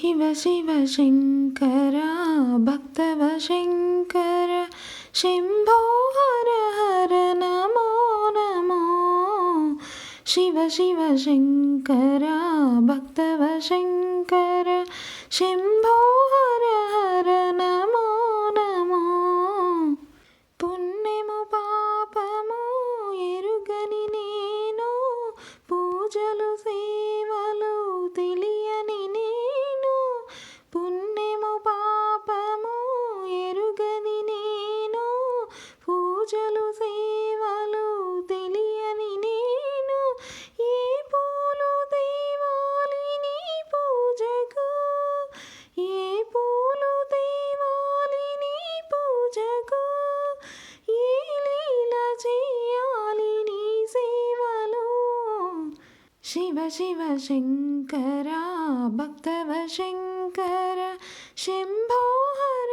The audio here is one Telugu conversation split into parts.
శివ శివ శంకర భక్తవ శంకర శంభో హర హర నమో నమో. శివ శివ శంకర భక్తవ శంకర శంభో హర హర నమో నమో. పుణ్యము పాపము ఎరుగని నేను పూజలు సేవలు తెలియని శివ శివ శంకర భక్తవ శంకర శంభో హర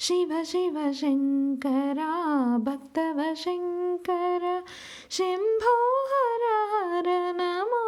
शिव शिव शङ्कर भक्तव शङ्कर शम्भो हर हर नमो